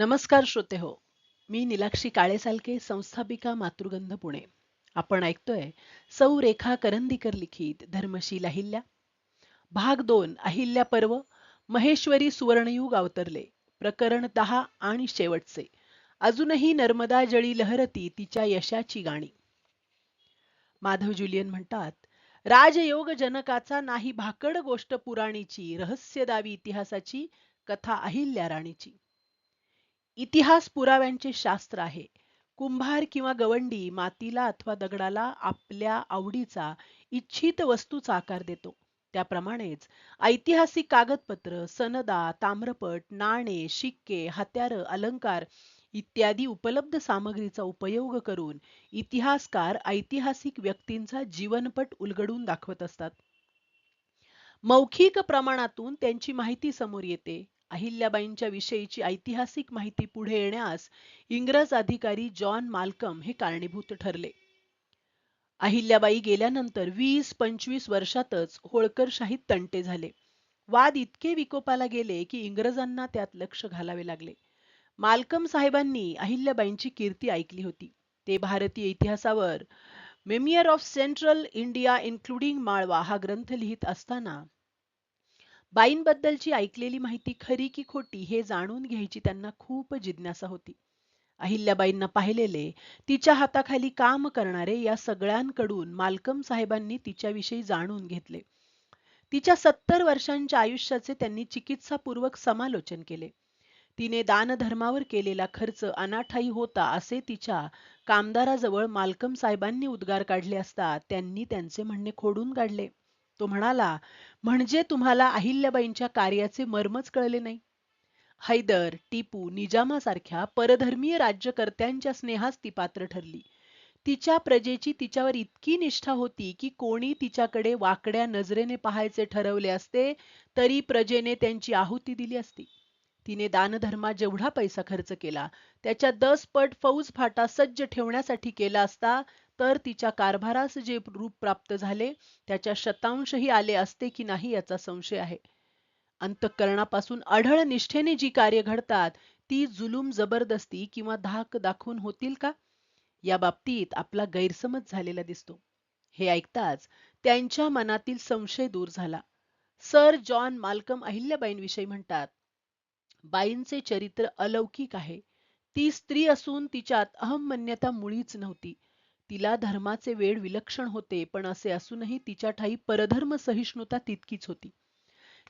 नमस्कार श्रोते हो मी निलाक्षी काळेसालके संस्थापिका मातृगंध पुणे. आपण ऐकतोय सौ रेखा करंदीकर लिखित धर्मशील अहिल्या. भाग दोन अहिल्या पर्व महेश्वरी सुवर्णयुग अवतरले प्रकरण दहा आणि शेवटचे. अजूनही नर्मदा जळी लहरती तिच्या यशाची गाणी. माधव जुलियन म्हणतात राजयोग जनकाचा नाही भाकड गोष्ट पुराणीची रहस्य दावी इतिहासाची कथा अहिल्या राणीची. इतिहास पुराव्यांचे शास्त्र आहे. कुंभार किंवा गवंडी मातीला अथवा दगडाला आपल्या आवडीचा इच्छित वस्तूचा आकार देतो. त्याप्रमाणेच ऐतिहासिक कागदपत्र सनदा ताम्रपट नाणे शिक्के हत्यार अलंकार इत्यादी उपलब्ध सामग्रीचा उपयोग करून इतिहासकार ऐतिहासिक व्यक्तींचा जीवनपट उलगडून दाखवत असतात. मौखिक प्रमाणातून त्यांची माहिती समोर येते. अहिल्याबाईंच्या विषयीची ऐतिहासिक माहिती पुढे येण्यास इंग्रज अधिकारी जॉन माल्कम हे कारणीभूत ठरले. अहिल्याबाई गेल्यानंतर वीस पंचवीस वर्षातच होळकरशाहीत तंटे झाले. वाद इतके विकोपाला गेले की इंग्रजांना त्यात लक्ष घालावे लागले. मालकम साहेबांनी अहिल्याबाईंची कीर्ती ऐकली होती. ते भारतीय इतिहासावर memoir of Central India including Malwa हा ग्रंथ लिहित असताना बाईंबद्दलची ऐकलेली माहिती खरी की खोटी हे जाणून घ्यायची त्यांना खूप जिज्ञासा होती. अहिल्याबाईंना पाहिलेले तिच्या हाताखाली काम करणारे या सगळ्यांकडून मालकम साहेबांनी तिच्याविषयी जाणून घेतले. तिच्या सत्तर वर्षांच्या आयुष्याचे त्यांनी चिकित्सापूर्वक समालोचन केले. तिने दानधर्मावर केलेला खर्च अनाठाई होता असे तिच्या कामदाराजवळ मालकम साहेबांनी उद्गार काढले असता त्यांनी त्यांचे म्हणणे खोडून काढले. तो म्हणाला म्हणजे तुम्हाला अहिल्याबाईंच्या कार्याचे मर्मच कळले नाही? हैदर टिपू निजामासारख्या परधर्मीय राज्यकर्त्यांच्या स्नेहास ती पात्र ठरली. तिच्या प्रजेची तिच्यावर इतकी निष्ठा होती की कोणी तिच्याकडे वाकड्या नजरेने पाहायचे ठरवले असते तरी प्रजेने त्यांची आहुती दिली असती. तिने दानधर्मा जेवढा पैसा खर्च केला त्याच्या दस पट फौज फाटा सज्ज ठेवण्यासाठी केला असता तर तिच्या कारभारास जे रूप प्राप्त झाले त्याच्या शतांशही आले असते की नाही याचा संशय आहे. अंतःकरणापासून अढळ निष्ठेने जी कार्य घडतात ती जुलूम जबरदस्ती किंवा धाक दाखवून होतील का? या बाबतीत आपला गैरसमज झालेला दिसतो. हे ऐकताच त्यांच्या मनातील संशय दूर झाला. सर जॉन माल्कम अहिल्याबाईंविषयी म्हणतात बाईंचे चरित्र अलौकिक आहे. ती स्त्री असून तिच्यात अहमन्यता मुळीच नव्हती. तिला धर्माचे वेड विलक्षण होते पण असे असूनही तिच्या ठाई परधर्म सहिष्णुता तितकीच होती.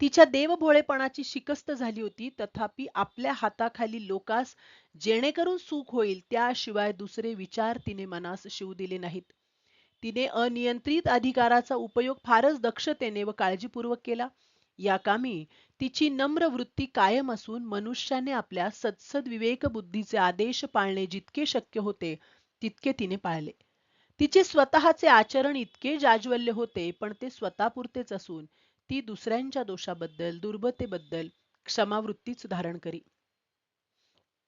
तिच्या देवभोळेपणाची शिकस्त झाली होती तथापि आपल्या हाताखाली लोकास जेणेकरून सुख होईल त्याशिवाय दुसरे विचार तिने मनास शिव दिले नाहीत. तिने अनियंत्रित अधिकाराचा उपयोग फारच दक्षतेने व काळजीपूर्वक केला. या कामी तिची नम्र वृत्ती कायम असून मनुष्याने आपल्या सत्सद विवेक बुद्धीचे आदेश पाळणे जितके शक्य होते तितके तिने पाळले. तिचे स्वतःचे आचरण इतके जाज्वल्य होते पण ते स्वतःपुरतेच असून ती दुसऱ्यांच्या दोषाबद्दल दुर्बतेबद्दल क्षमावृत्तीच धारण करी.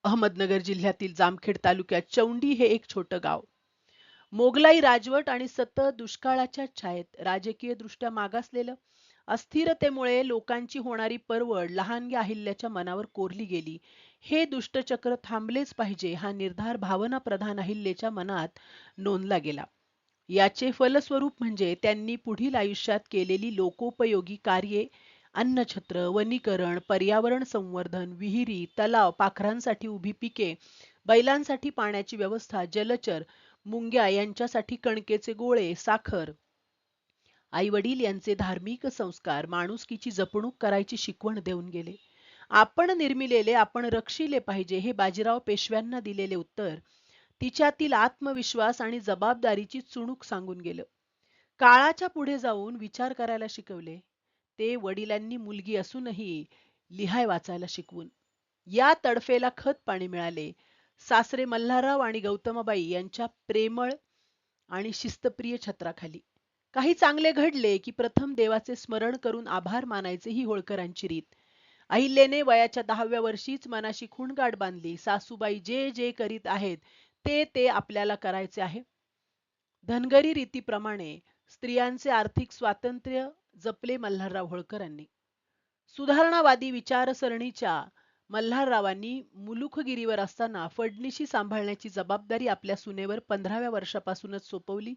अहमदनगर जिल्ह्यातील जामखेड तालुक्यात चौंडी हे एक छोटं गाव. मोगलाई राजवट आणि सतत दुष्काळाच्या छायेत राजकीय दृष्ट्या मागासलेलं अस्थिरतेमुळे लोकांची होणारी परवड लहानग्या अहिल्याच्या मनावर कोरली गेली. हे दुष्टचक्र थांबलेच पाहिजे हा निर्धार भावना प्रधान अहिल्याच्या मनात नोंदला गेला. याचे फलस्वरूप म्हणजे त्यांनी पुढील आयुष्यात केलेली लोकोपयोगी कार्ये अन्नछत्र वनीकरण पर्यावरण संवर्धन विहिरी तलाव पाखरांसाठी उभी पिके बैलांसाठी पाण्याची व्यवस्था जलचर मुंग्या यांच्यासाठी कणकेचे गोळे साखर आई वडील यांचे धार्मिक संस्कार माणुसकीची जपणूक करायची शिकवण देऊन गेले. आपण निर्मिलेले आपण रक्षिले पाहिजे हे बाजीराव पेशव्यांना दिलेले उत्तर तिच्यातील आत्मविश्वास आणि जबाबदारीची चुणूक सांगून गेलं. काळाच्या पुढे जाऊन विचार करायला शिकवले. ते वडिलांनी मुलगी असूनही लिहाय वाचायला शिकवून. या तडफेला खत पाणी मिळाले. सासरे मल्हारराव आणि गौतमबाई यांच्या प्रेमळ आणि शिस्तप्रिय छत्राखाली. काही चांगले घडले की प्रथम देवाचे स्मरण करून आभार मानायचे ही होळकरांची रीत. अहिल्याने वयाच्या दहाव्या वर्षीच मनाशी खूणगाठ बांधली. सासूबाई जे जे करीत आहेत ते ते आपल्याला करायचे आहे. धनगरी रीतीप्रमाणे स्त्रियांचे आर्थिक स्वातंत्र्य जपले मल्हारराव होळकरांनी. सुधारणावादी विचारसरणीच्या मल्हाररावांनी मुलुखगिरीवर असताना फडणीशी सांभाळण्याची जबाबदारी आपल्या सुनेवर पंधराव्या वर्षापासूनच सोपवली.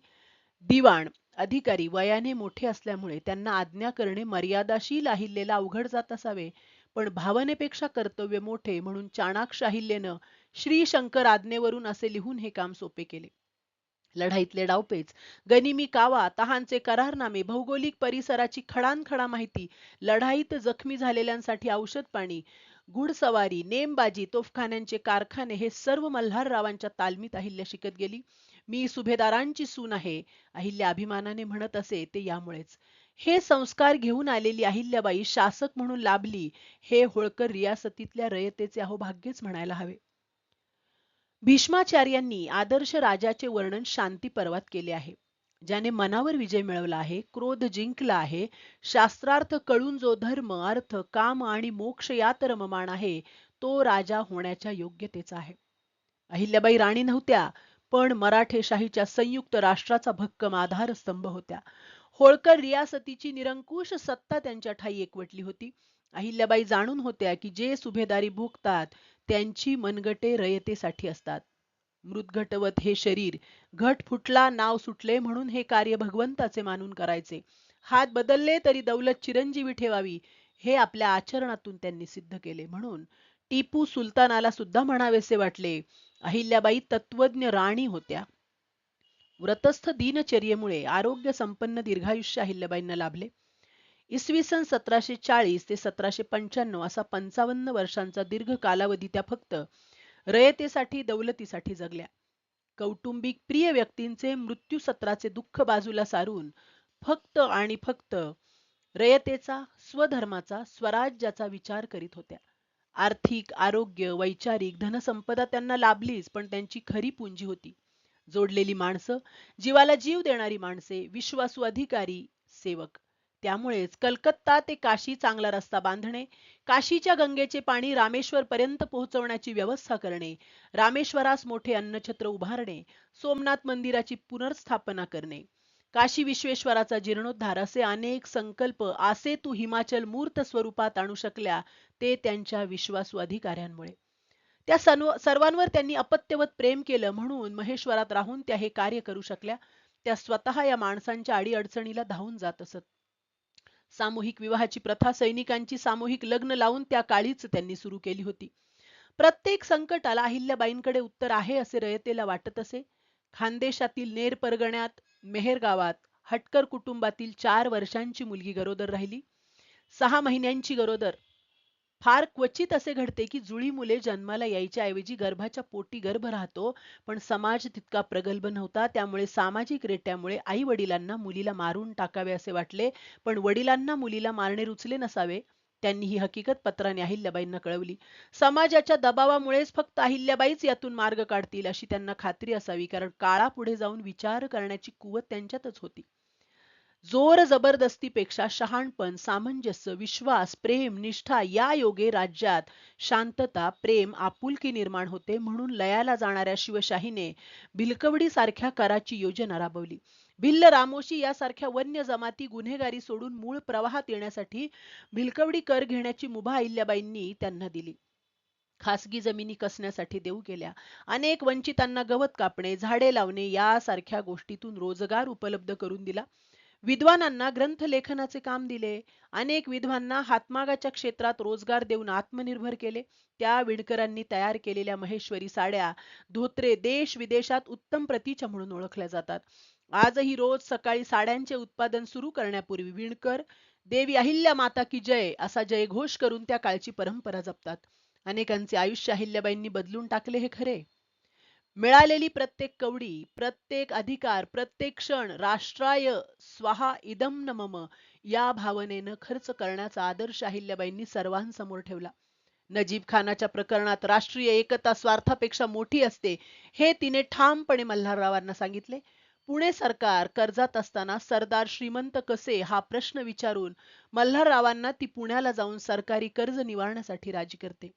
दिवाण अधिकारी वयाने मोठे असल्यामुळे त्यांना आज्ञा करणे मर्यादाशील अहिल्येला अवघड जात असावे. पण भावनेपेक्षा कर्तव्य मोठे म्हणून चाणाक्ष अहिल्येनं श्री शंकर आज्ञेवरून असे लिहून हे काम सोपे केले. लढाईतले डावपेच गनिमी कावा तहांचे करारनामे भौगोलिक परिसराची खडानखडा माहिती लढाईत जखमी झालेल्यांसाठी औषध पाणी घुडसवारी नेमबाजी तोफखान्यांचे कारखाने हे सर्व मल्हाररावांच्या तालमीत अहिल्या शिकत गेली. मी सुभेदारांची सून आहे. अहिल्या अभिमानाने म्हणत असे ते यामुळेच. हे संस्कार घेऊन आलेली अहिल्याबाई शासक म्हणून लाभली हे होळकर रियासतीतल्या रयतेचे अहोभाग्यच म्हणायला हवे. भीष्माचार्यांनी आदर्श राजाचे वर्णन शांती पर्वात केले आहे. ज्याने मनावर विजय मिळवला आहे क्रोध जिंकला आहे शास्त्रार्थ कळून जो धर्म अर्थ काम आणि मोक्ष यात रममाण आहे तो राजा होण्याच्या योग्यतेचा आहे. अहिल्याबाई राणी नव्हत्या पण मराठेशाहीच्या संयुक्त राष्ट्राचा भक्कम आधारस्तंभ होत्या. होळकर रियासतीची निरंकुश सत्ता त्यांच्या ठाई एकवटली होती. अहिल्याबाई जाणून होत्या की जे सुभेदारी भोगतात त्यांची मनगटे रयतेसाठी असतात. मृदघटवत हे शरीर घट फुटला नाव सुटले म्हणून हे कार्य भगवंताचे मानून करायचे. हात बदलले तरी दौलत चिरंजीवी ठेवावी. हे आपल्या आचरणातून त्यांनी सिद्ध केले. म्हणून टिपू सुलतानाला सुद्धा म्हणावेसे वाटले. अहिल्याबाई तत्वज्ञ राणी होत्या. व्रतस्थ दिनचर्येमुळे आरोग्य संपन्न दीर्घायुष्य अहिल्याबाईंना लाभले. इसवी सन सतराशे चाळीस ते सतराशे पंच्याण्णव असा पंचावन्न वर्षांचा दीर्घ कालावधी त्या फक्त रयतेसाठी दौलतीसाठी जगल्या. कौटुंबिक प्रिय व्यक्तींचे मृत्यू सत्राचे दुःख बाजूला सारून फक्त आणि फक्त रयतेचा स्वधर्माचा स्वराज्याचा विचार करीत होत्या. आर्थिक आरोग्य वैचारिक धनसंपदा त्यांना लाभलीच पण त्यांची खरी पुंजी होती. जोडलेली माणसं जीवाला जीव देणारी माणसे विश्वासू अधिकारी सेवक. त्यामुळेच कलकत्ता ते काशी चांगला रस्ता बांधणे काशीच्या गंगेचे पाणी रामेश्वर पर्यंत पोहोचवण्याची व्यवस्था करणे रामेश्वरास मोठे अन्नछत्र उभारणे सोमनाथ मंदिराची पुनर्स्थापना करणे काशी विश्वेश्वराचा जीर्णोद्धार असे अनेक संकल्प आसे तू हिमाचल मूर्त स्वरूपात आणू शकल्या ते त्यांच्या विश्वासू अधिकाऱ्यांमुळे. त्या सर्वांवर त्यांनी अपत्यवत प्रेम केलं म्हणून महेश्वरात राहून त्या हे कार्य करू शकल्या. त्या स्वतः या माणसांच्या अडीअडचणीला धावून जात असत. सामूहिक विवाहाची प्रथा सैनिकांची सामूहिक लग्न लावून त्या काळीच त्यांनी सुरू केली होती. प्रत्येक संकटाला अहिल्याबाईंकडे उत्तर आहे असे रयतेला वाटत असे. खानदेशातील नेर परगण्यात मेहेर गावात हटकर कुटुंबातील चार वर्षांची मुलगी गरोदर राहिली. सहा महिन्यांची गरोदर. फार क्वचित असे घडते की जुळी मुले जन्माला यायच्या ऐवजी गर्भाच्या पोटी गर्भ राहतो पण समाज तितका प्रगल्भ नव्हता त्यामुळे सामाजिक रेट्यामुळे आई वडिलांना मुलीला मारून टाकावे असे वाटले पण वडिलांना मुलीला मारणे रुचले नसावे. त्यांनी ही हकीकत पत्राने अहिल्याबाईंना कळवली. समाजाच्या दबावामुळेच फक्त अहिल्याबाईच यातून मार्ग काढतील अशी त्यांना खात्री असावी कारण काळा पुढे जाऊन विचार करण्याची कुवत त्यांच्यातच होती. जोर जबरदस्तीपेक्षा शहाणपण सामंजस्य विश्वास प्रेम निष्ठा या योगे राज्यात शांतता प्रेम आपुलकी निर्माण होते म्हणून लयाला जाणाऱ्या शिवशाहीने भिलकवडी सारख्या कराची योजना राबवली. भिल्ल रामोशी यासारख्या वन्य जमाती गुन्हेगारी सोडून मूळ प्रवाहात येण्यासाठी भिलकवडी कर घेण्याची मुभा अहिल्याबाईंनी त्यांना दिली. खासगी जमिनी कसण्यासाठी देऊ केल्या. अनेक वंचितांना गवत कापणे झाडे लावणे यासारख्या गोष्टीतून रोजगार उपलब्ध करून दिला. विद्वानांना ग्रंथ लेखनाचे काम दिले. अनेक विद्वांना हातमागाच्या क्षेत्रात रोजगार देऊन आत्मनिर्भर केले. त्या विणकरांनी तयार केलेल्या महेश्वरी साड्या धोत्रे देश विदेशात उत्तम प्रतीच्या म्हणून ओळखल्या जातात. आजही रोज सकाळी साड्यांचे उत्पादन सुरू करण्यापूर्वी विणकर देवी अहिल्या माता की जय असा जयघोष करून त्या काळची परंपरा जपतात. अनेकांचे आयुष्य अहिल्याबाईंनी बदलून टाकले हे खरे. मिळालेली प्रत्येक कवडी प्रत्येक अधिकार प्रत्येक क्षण राष्ट्राय स्वाहा इदम न मम या भावनेनं खर्च करण्याचा आदर्श अहिल्याबाईंनी सर्वांसमोर ठेवला. नजीब खानाच्या प्रकरणात राष्ट्रीय एकता स्वार्थापेक्षा मोठी असते हे तिने ठामपणे मल्हाररावांना सांगितले. पुणे सरकार कर्जात असताना सरदार श्रीमंत कसे हा प्रश्न विचारून मल्हाररावांना ती पुण्याला जाऊन सरकारी कर्ज निवारण्यासाठी राजी करते.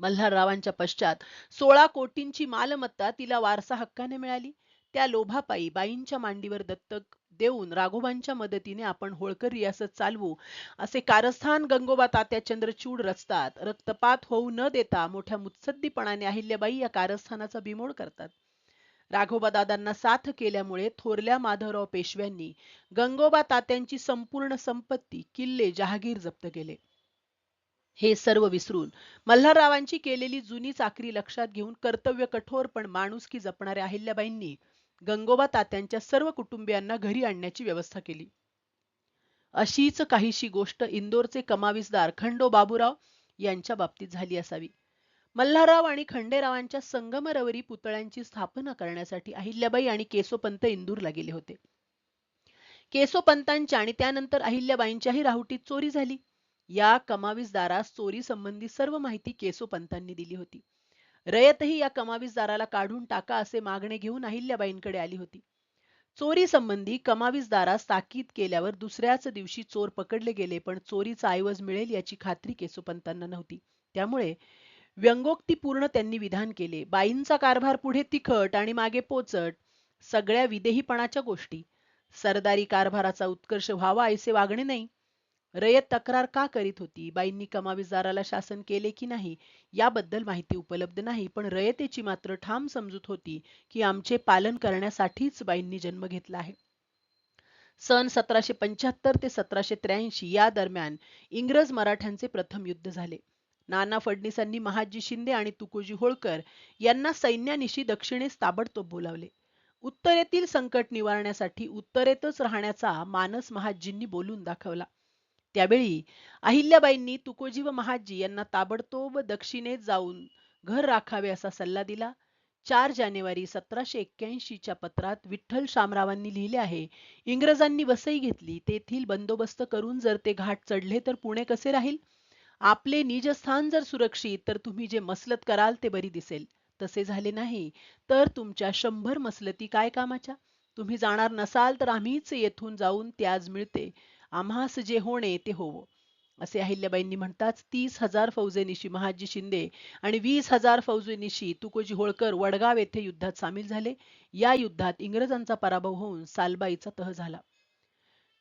मल्हाररावांच्या पश्चात सोळा कोटींची मालमत्ता तिला वारसा हक्काने मिळाली. त्या लोभापायी बाईंच्या मांडीवर दत्तक देऊन राघोबांच्या मदतीने आपण होळकर रियासत चालवू असे कारस्थान गंगोबा तात्या चंद्रचूड रचतात. रक्तपात होऊ न देता मोठ्या मुत्सद्दीपणाने अहिल्याबाई या कारस्थानाचा बिमोड करतात. राघोबा दादांना साथ केल्यामुळे थोरल्या माधवराव पेशव्यांनी गंगोबा तात्यांची संपूर्ण संपत्ती किल्ले जहागीर जप्त केले. हे सर्व विसरून मल्हाररावांची केलेली जुनी चाकरी लक्षात घेऊन कर्तव्य कठोर पण माणुसकी जपणाऱ्या अहिल्याबाईंनी गंगोबा तात्यांच्या सर्व कुटुंबियांना घरी आणण्याची व्यवस्था केली. अशीच काहीशी गोष्ट इंदोरचे कमावीसदार खंडो बाबूराव यांच्या बाबतीत झाली असावी. मल्हारराव आणि खंडेरावांच्या संगमरवरी पुतळ्यांची स्थापना करण्यासाठी अहिल्याबाई आणि केसोपंत इंदूरला गेले होते. केसोपंतांच्या आणि त्यानंतर अहिल्याबाईंच्याही राहुटीत चोरी झाली. या कमावीसदारास चोरी संबंधी सर्व माहिती केसोपंतांनी दिली होती. रयतही या कमावीसदाराला काढून टाका असे मागणे घेऊन अहिल्याबाईंकडे आली होती. चोरी संबंधी कमावीसदारास ताकीद केल्यावर दुसऱ्याच दिवशी चोर पकडले गेले पण चोरीचा ऐवज मिळेल याची खात्री केसोपंतांना नव्हती. त्यामुळे व्यंगोक्तीपूर्ण त्यांनी विधान केले. बाईंचा कारभार पुढे तिखट आणि मागे पोचट सगळ्या विदेहीपणाच्या गोष्टी. सरदारी कारभाराचा उत्कर्ष व्हावा ऐसे वागणे नाही. रयत तक्रार का करीत होती? बाईंनी कमावीसदाराला शासन केले की नाही? याबद्दल माहिती उपलब्ध नाही पण रयतेची मात्र ठाम समजूत होती की आमचे पालन करण्यासाठीच बाईंनी जन्म घेतला आहे. सन सतराशे पंच्याहत्तर ते सतराशे त्र्याऐंशी या दरम्यान इंग्रज मराठ्यांचे प्रथम युद्ध झाले. नाना फडणीसांनी महाजी शिंदे आणि तुकोजी होळकर यांना सैन्यानिशी दक्षिणेस ताबडतोब बोलावले. उत्तरेतील संकट निवारण्यासाठी उत्तरेतच राहण्याचा मानस महाजींनी बोलून दाखवला. त्यावेळी अहिल्याबाईंनी तुकोजी व महाजी यांना ताबडतोब दक्षिणेत जाऊन घर राखावे असा सल्ला दिला. चार जानेवारी सतराशे एक्क्याऐंशीच्या पत्रात विठ्ठल शामरावांनी लिहिले आहे इंग्रजांनी वसई घेतली तेथील बंदोबस्त करून जर ते घाट चढले तर पुणे कसे राहील? आपले निजस्थान जर सुरक्षित तर तुम्ही जे मसलत कराल ते बरी दिसेल. तसे झाले नाही. तर तुमच्या शंभर मसलती काय कामाच्या? तुम्ही जाणार नसाल तर आम्हीच येथून जाऊन त्याज मिळते. आम्हास जे होणे ते होवो. असे अहिल्याबाईंनी म्हणताच तीस हजार फौजेनिशी महाजी शिंदे आणि वीस हजार फौजेनिशी तुकोजी होळकर वडगाव येथे युद्धात सामील झाले. या युद्धात इंग्रजांचा पराभव होऊन सालबाईचा तह झाला.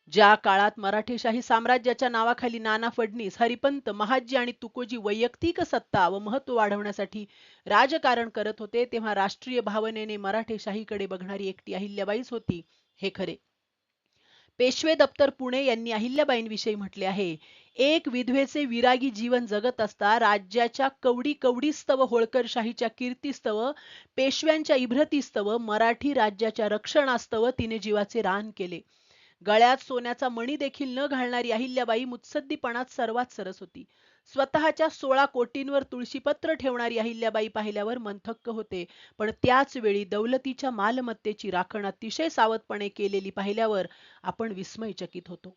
ज्या काळात मराठेशाही साम्राज्याच्या नावाखाली नाना फडणीस हरिपंत महाजी आणि तुकोजी वैयक्तिक सत्ता व महत्त्व वाढवण्यासाठी राजकारण करत होते तेव्हा राष्ट्रीय भावनेने मराठेशाहीकडे बघणारी एकटी अहिल्याबाईच होती. हे खरे. पेशवे दप्तर पुणे यांनी अहिल्याबाईंविषयी म्हटले आहे एक विधवेचे विरागी जीवन जगत असता राज्याच्या कवडी कवडीस्तव होळकरशाहीच्या कीर्तीस्तव पेशव्यांच्या इभ्रतीस्तव मराठी राज्याच्या रक्षणास्तव तिने जीवाचे रान केले. गळ्यात सोन्याचा मणी देखील न घालणारी अहिल्याबाई मुत्सद्दीपणात सर्वात सरस होती. स्वतःच्या सोळा कोटींवर तुळशीपत्र ठेवणारी अहिल्याबाई पाहिल्यावर मंथक्क होते. पण त्याच वेळी दौलतीच्या मालमत्तेची राखण अतिशय सावधपणे केलेली पाहिल्यावर आपण विस्मयचकित होतो.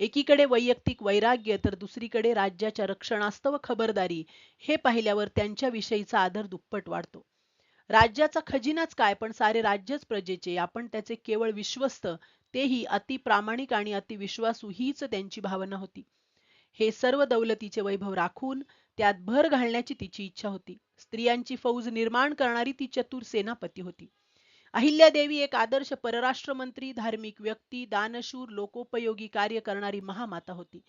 एकीकडे वैयक्तिक वैराग्य तर दुसरीकडे राज्याच्या रक्षणास्तव खबरदारी हे पाहिल्यावर त्यांच्याविषयीचा आदर दुप्पट वाढतो. राज्याचा खजिनाच काय? पण सारे राज्यच प्रजेचे. आपण त्याचे केवळ विश्वस्त तेही अतिप्रामाणिक आणि अतिविश्वासू हीच त्यांची भावना होती. हे सर्व दौलतीचे वैभव राखून त्यात भर घालण्याची तिची इच्छा होती. स्त्रियांची फौज निर्माण करणारी ती चतुर सेनापती होती. अहिल्यादेवी एक आदर्श परराष्ट्र मंत्री धार्मिक व्यक्ती दानशूर लोकोपयोगी कार्य करणारी महामाता होती.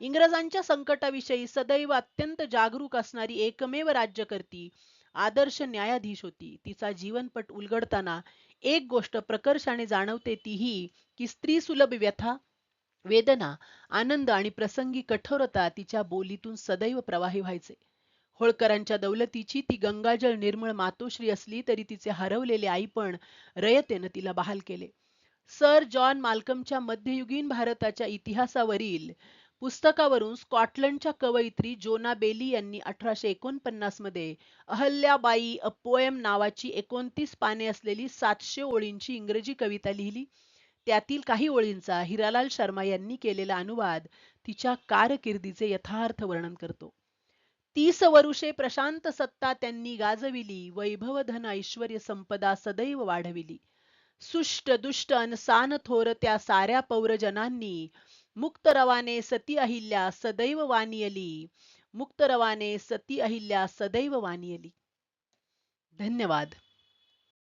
इंग्रजांच्या संकटाविषयी सदैव अत्यंत जागरूक असणारी एकमेव राज्यकर्ती आदर्श न्यायाधीश होती. तिचा जीवनपट उलगडताना एक गोष्ट प्रकर्षाने जाणवते तीही की स्त्री सुलभ व्यथा वेदना आनंद आणि प्रसंगी कठोरता तिच्या बोलीतून सदैव प्रवाही व्हायचे. होळकरांच्या दौलतीची ती गंगाजळ निर्मळ मातोश्री असली तरी तिचे हरवलेले आईपण रयतेनं तिला बहाल केले. सर जॉन माल्कमच्या मध्ययुगीन भारताच्या इतिहासावरील पुस्तकावरून स्कॉटलंडच्या कवयित्री जोना बेली यांनी अठराशे एकोणपन्नासमध्ये अहल्याबाई अ पोएम नावाची एकोणतीस पाने असलेली सातशे ओळींची इंग्रजी कविता लिहिली. त्यातील काही ओळींचा हिरालाल शर्मा यांनी केलेला अनुवाद तिच्या कारकिर्दीचे यथार्थ वर्णन करतो. तीस वरुषे प्रशांत सत्ता त्यांनी गाजविली वैभव धन ऐश्वर संपदा सदैव वाढविली. सुष्ट दुष्ट अनसान थोर त्या साऱ्या पौरजनांनी मुक्त रवाने सती अहिल्या सदैव वानियली मुक्त रवाने सती अहिल्या सदैव वानियली धन्यवाद.